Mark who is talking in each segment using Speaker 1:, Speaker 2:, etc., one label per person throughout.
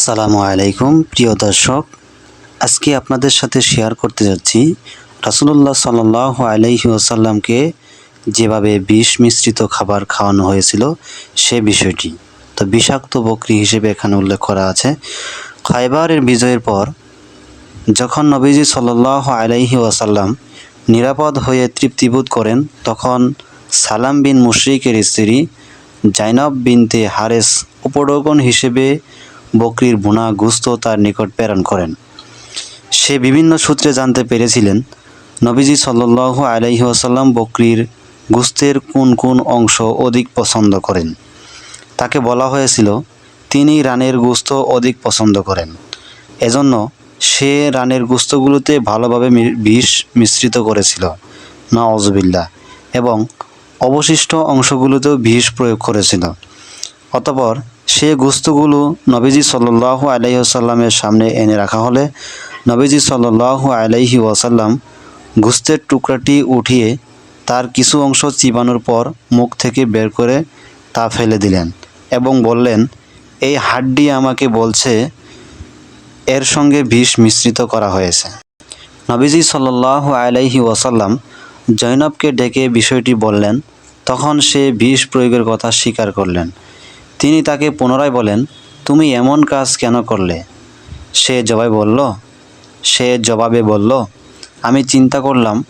Speaker 1: আসসালামু আলাইকুম, প্রিয় দর্শক। আজকে আপনাদের সাথে শেয়ার করতে যাচ্ছি। রাসুলুল্লাহ সাল্লাহ আলাইহি ওসাল্লামকে যেভাবে বিষ মিশ্রিত খাবার খাওয়ানো হয়েছিল, সে বিষয়টি। তো বিষাক্ত বকরি হিসেবে এখানে উল্লেখ করা আছে। খাইবারের বিজয়ের পর, যখন নবীজি সাল্লাহ আলাইহি ওয়াসাল্লাম নিরাপদ হয়ে তৃপ্তিবোধ করেন, তখন সালাম বিন মুশরিকের স্ত্রী জাইনব বিনতে হারেস উপঢৌকন হিসেবে বকরির বুনা গুস্ত তার নিকট প্রেরণ করেন। সে বিভিন্ন সূত্রে জানতে পেরেছিলেন, নবীজি সাল্লাহ আলাইহি ওয়াসাল্লাম বকরির গুস্তের কোন কোন অংশ অধিক পছন্দ করেন। তাকে বলা হয়েছিল, তিনি রানের গুস্ত অধিক পছন্দ করেন। এজন্য সে রানের গুস্তগুলোতে ভালোভাবে বিষ মিশ্রিত করেছিল। না নওয়াজবিল্লা এবং অবশিষ্ট অংশগুলোতেও বিষ প্রয়োগ করেছিল। অতপর সে গুস্তগুলো নবীজি সাল্লাহ আলাইহি আসাল্লামের সামনে এনে রাখা হলে নবীজি সাল্লাহ আলাইহি ওয়াসাল্লাম গুস্তের টুকরাটি উঠিয়ে তার কিছু অংশ চিবানোর পর মুখ থেকে বের করে তা ফেলে দিলেন এবং বললেন, এই হাড্ডি আমাকে বলছে, এর সঙ্গে বিষ মিশ্রিত করা হয়েছে। নবীজি সাল্লাহ আলাইহি ওয়াসাল্লাম জৈনবকে ডেকে বিষয়টি বললেন, তখন সে বিষ প্রয়োগের কথা স্বীকার করলেন। তিনি তাকে পুনরায় বলেন, তুমি এমন কাজ কেন করলে? সে জবাবে বলল, সে জবাবে বলল, আমি চিন্তা করলাম,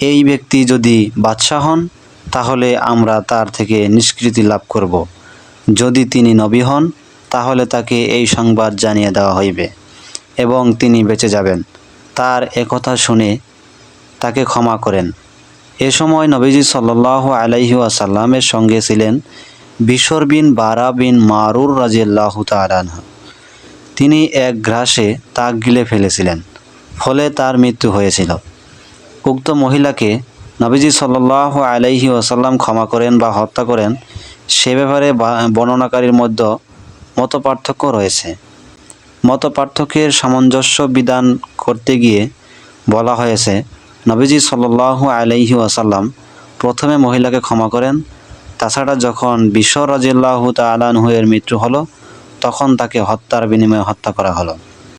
Speaker 1: এই ব্যক্তি যদি বাদশাহ হন, তাহলে আমরা তার থেকে নিষ্কৃতি লাভ করব। যদি তিনি নবী হন, তাহলে তাকে এই সংবাদ জানিয়ে দেওয়া হইবে এবং তিনি বেঁচে যাবেন। তার একথা শুনে তাকে ক্ষমা করেন। এ সময় নবীজি সাল্লাহ আলাইহি আসাল্লামের সঙ্গে ছিলেন। বিশর বিন বারা বিন মারুর রাজিয়াল্লাহ তালাহ তিনি এক গ্রাসে তাক গিলে ফেলেছিলেন, ফলে তার মৃত্যু হয়েছিল। উক্ত মহিলাকে নবীজি সাল্লাহ আলাইহি ওয়াসাল্লাম ক্ষমা করেন বা হত্যা করেন, সে ব্যাপারে বর্ণনাকারীর মধ্যে মত পার্থক্য রয়েছে। মত পার্থক্যের সামঞ্জস্য বিধান করতে গিয়ে বলা হয়েছে, নবীজি সাল্লাহ আলাইহি ওয়াসাল্লাম প্রথমে মহিলাকে ক্ষমা করেন তাছাড়া যখন বিশ্ব রাজিল্লাহ তালানহুয়ের মৃত্যু হলো তখন তাকে হত্যার বিনিময়ে হত্যা করা হলো।